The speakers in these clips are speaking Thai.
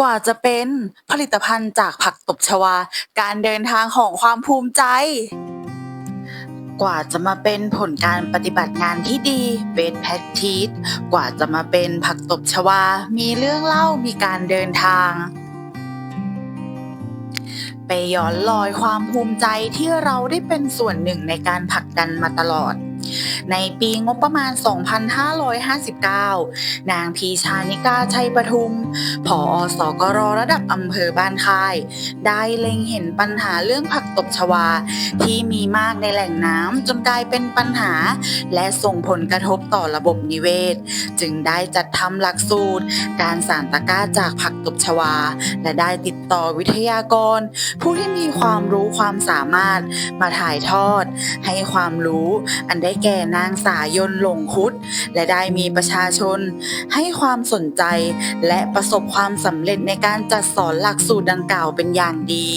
กว่าจะเป็นผลิตภัณฑ์จากผักตบชวา การเดินทางของความภูมิใจ กว่าจะมาเป็นผลการปฏิบัติงานที่ดี Best Practice กว่าจะมาเป็นผักตบชวา มีเรื่องเล่ามีการเดินทาง ไปย้อนลอยความภูมิใจที่เราได้เป็นส่วนหนึ่งในการผลักดันมาตลอด ในปีงบประมาณ 2559 นางพีชานิกาชัยปทุม ผอสกรระดับอำเภอบ้านค่าย ได้เล็งเห็นปัญหาเรื่องผักตบชวา ที่มีมากในแหล่งน้ำจนกลายเป็นปัญหา และส่งผลกระทบต่อระบบนิเวศ จึงได้จัดทำหลักสูตร การสารตะก้าจากผักตบชวา และได้ติดต่อวิทยากร ผู้ที่มีความรู้ความสามารถมาถ่ายทอด ให้ความรู้อันได้แก่นางสายนหลงคุด และได้มีประชาชน ให้ความสนใจและประสบความสำเร็จในการจัดสอนหลักสูตรดังกล่าวเป็นอย่างดี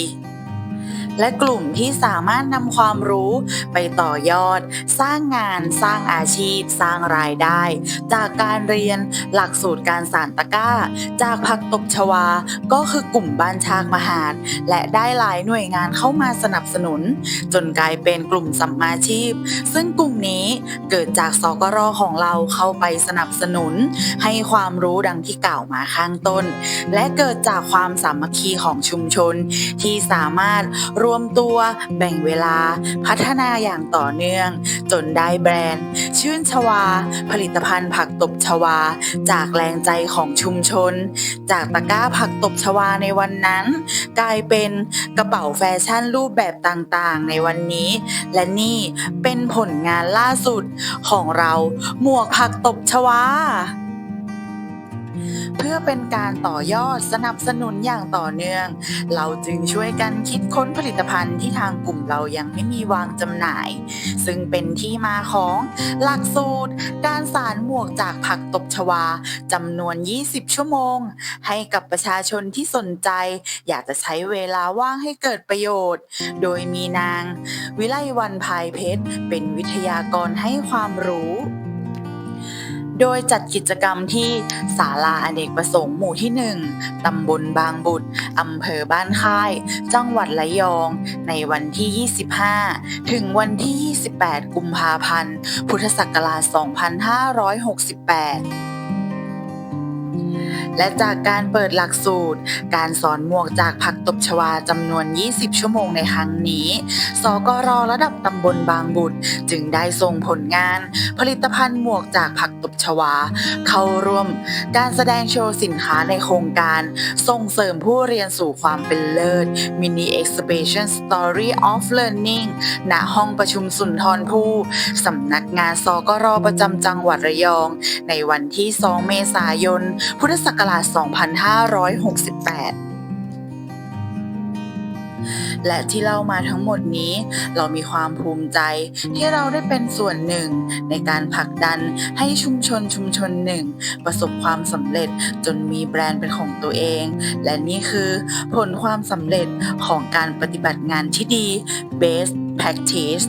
และกลุ่มที่สามารถนำความรู้ไปต่อยอด สร้างงาน สร้างอาชีพ สร้างรายได้ จากการเรียนหลักสูตรการสานตะก้า จากผักตบชวา ก็คือกลุ่มบ้านชากมหาดและได้หลายหน่วยงานเข้ามาสนับสนุน จนกลายเป็นกลุ่มสัมมาชีพ ซึ่งกลุ่มนี้เกิดจากสกรของเราเข้าไปสนับสนุน ให้ความรู้ดังที่กล่าวมาข้างต้น และเกิดจากความสามัคคีของชุมชนที่สามารถรรวมตัวแบ่งเวลาพัฒนาอย่างต่อเนื่อง จนได้แบรนด์ ชื่นชวา ผลิตภัณฑ์ผักตบชวา จากแรงใจของชุมชน จากตะกร้าผักตบชวาในวันนั้น กลายเป็นกระเป๋าแฟชั่นรูปแบบต่างๆ ในวันนี้ และนี่เป็นผลงานล่าสุดของเราหมวกผักตบชวา เพื่อเป็นการต่อยอดสนับสนุนอย่างต่อเนื่อง เราจึงช่วยกันคิดค้นผลิตภัณฑ์ที่ทางกลุ่มเรายังไม่มีวางจำหน่าย ซึ่งเป็นที่มาของหลักสูตร การสารหมวกจากผักตบชวาจำนวน 20 ชั่วโมง ให้กับประชาชนที่สนใจ อยากจะใช้เวลาว่างให้เกิดประโยชน์ โดยมีนาง วิไลวันภายเพชร เป็นวิทยากรให้ความรู้ โดยจัดกิจกรรมที่ศาลาอเนกประสงค์หมู่ที่ 1 ตำบลบางบุตร อำเภอบ้านค่าย จังหวัดระยอง ในวันที่ 25 ถึงวันที่ 28 กุมภาพันธ์ พุทธศักราช 2568 และจากการเปิดหลักสูตร การสอนหมวกจากผักตบชวาจำนวน 20 ชั่วโมงในครั้งนี้ สกรระดับตำบลบางบุตร จึงได้ส่งผลงาน ผลิตภัณฑ์หมวกจากผักตบชวา เข้าร่วม การแสดงโชว์สินค้าในโครงการ ส่งเสริมผู้เรียนสู่ความเป็นเลิศ Mini Exhibition Story of Learning ณห้องประชุมสุนทรภู่สำนักงานสกรประจำจังหวัดระยอง ในวันที่ 2 เมษายน พุทธศักราชราช 2568 และที่เล่ามาทั้งหมดนี้ เรามีความภูมิใจที่เราได้เป็นส่วนหนึ่งในการผลักดันให้ชุมชนชุมชนหนึ่ง ประสบความสำเร็จจนมีแบรนด์เป็นของตัวเอง และนี่คือผลความสำเร็จของการปฏิบัติงานที่ดี Best Practice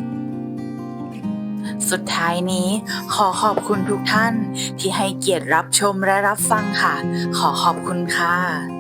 สุดท้ายนี้ ขอขอบคุณทุกท่านที่ให้เกียรติรับชมและรับฟังค่ะ ขอขอบคุณค่ะ